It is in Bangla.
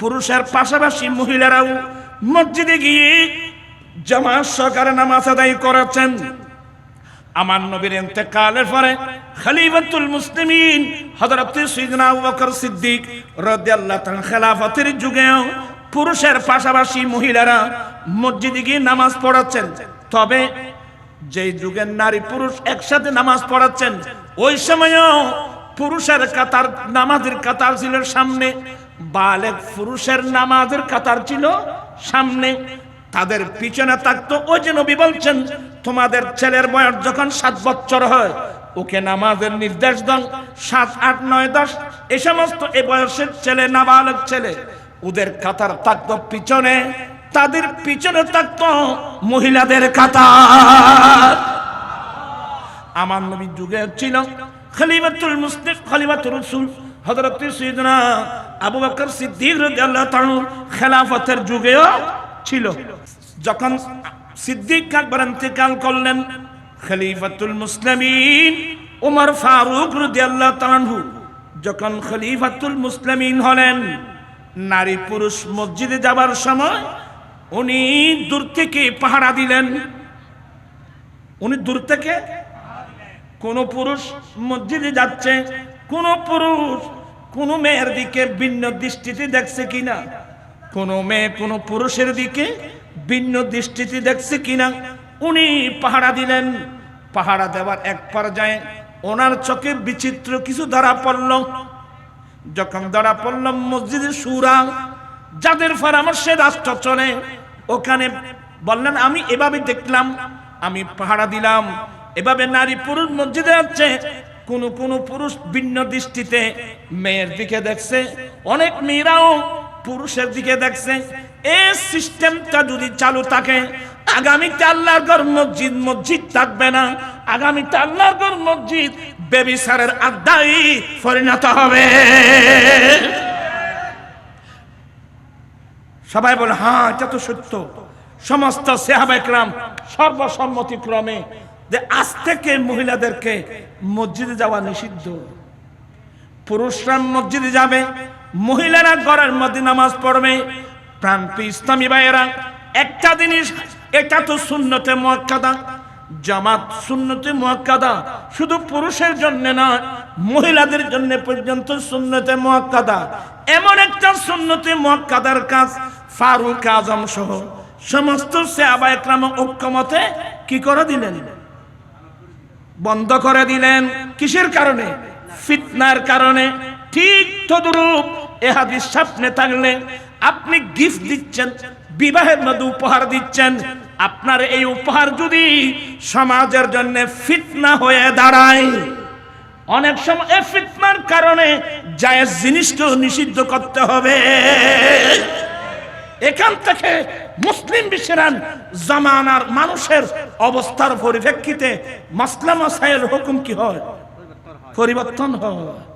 পুরুষের পাশাপাশি মহিলারাও মসজিদে গিয়ে জামাত সহকারে নামাজ আদায় করেছেন। আমার নবীর ইন্তেকালের পরে খলিফাতুল মুসলিমিন হযরত সাইয়েদনা আবু বকর সিদ্দিক রাদিয়াল্লাহু তাআলা খেলাফতের যুগেও পুরুষের পাশাপাশি মহিলারা মসজিদে গিয়ে নামাজ পড়াচ্ছেন। তবে যে যুগের নারী পুরুষ একসাথে নামাজ পড়াচ্ছেন, ওই সময়ও পুরুষের কাতার, নামাজের কাতার ছিল সামনে। বালেক পুরুষের নামাজের কাতার ছিল, সামনে তাদের পিছনে থাকতো ওই যে নবী বলছেন, তোমাদের ছেলের বয়স যখন সাত বছর হয়, ওকে নামাজের নির্দেশ দাও, সাত, আট, নয়, দশ এই সমস্ত এ বয়সের ছেলে, নাবালক ছেলে, ওদের কাতার থাকতো পিছনে, তাদের পিছনে থাকতো মহিলাদের কাতার। আমার নবী যুগে ছিল খলিফাতুল মুসলিম খলিফাতুর রাসূল হযরত সাইয়েদনা আবু বকর সিদ্দিক খেলাফতের যুগেও ছিল। যখন সিদ্দিক আকবর ইন্তেকাল করলেন, খলিফাতুল মুসলিমিন উমর ফারুক রাদিয়াল্লাহু তাআলা যখন খলিফাতুল মুসলিমিন হলেন, নারী পুরুষ মসজিদে যাবার সময় উনি দূর থেকে পাহারা দিলেন। উনি দূর থেকে কোন পুরুষ মসজিদে যাচ্ছে, কোন পুরুষ কোন মেয়ের দিকে ভিন্ন দৃষ্টিতে দেখছে কিনা? কোন মেয়ে কোন পুরুষের দিকে ভিন্ন দৃষ্টিতে দেখছে কিনা? উনি পাহারা দিলেন। পাহারা দেওয়ার এক পর্যায়ে ওনার চোখে বিচিত্র কিছু ধরা পড়ল। যখন ধরা পড়ল মসজিদের সুরা, যাদের পরামর্শে রাষ্ট্র চলে, ওখানে বললেন, আমি এভাবে দেখলাম, আমি পাহারা দিলাম। এভাবে নারী পুরুষ মসজিদে যাচ্ছে কোন কোন পুরুষ ভিন্ন দৃষ্টিতে মেয়ের দিকে দেখছে, অনেক মেয়েরাও পুরুষের দিকে দেখছে। এই সিস্টেমটা যদি চালু থাকে, আগামীতে আল্লাহর ঘর মসজিদ মসজিদ থাকবে না। আগামীতে আল্লাহর ঘর মসজিদ বেবিসারের আড্ডাই পরিণত হবে। সবাই বলে হ্যাঁ এটা তো সত্য। সমস্ত সেহাবাইকরাম সর্বসম্মতিক্রমে যে আজ থেকে মহিলাদেরকে মসজিদে যাওয়া নিষিদ্ধ। পুরুষরা মসজিদে যাবে, মহিলারা ঘরের মধ্যে নামাজ পড়বে, প্রান্তি ইসলামী ভাইয়েরা, একটা জিনিস, এটা তো শূন্যতে মোয়াক্কাদা। জামাত শূন্যতে মোয়াক্কাদা, শুধু পুরুষের জন্য নয় মহিলাদের জন্য পর্যন্ত শূন্যতে মোয়াক্কাদা। এমন একটা শূন্যতে মোয়াক্কাদার কাজ, ফারুক আজম সহ সমস্ত সেবা একরাম ঐক্যমতে কি করে দিলেন? বন্ধ করে দিলেন। কিসের কারণে? ফিতনার কারণে। ঠিক তদরূপ এ হাদিস সামনে থাকলে আপনি গিফট দিচ্ছেন, বিবাহের মধ্যে উপহার দিচ্ছেন। আপনার এই উপহার যদি সমাজের জন্য ফিতনা হয়ে দাঁড়ায়, অনেক সময় এই ফিতনার কারণে জায়েজ জিনিসকেও নিষিদ্ধ করতে হবে। এখান থেকে মুসলিম বিশ্বের জামানার মানুষের অবস্থার পরিপ্রেক্ষিতে মাসলামা সাহেল হুকুম কি হয়? পরিবর্তন হয়।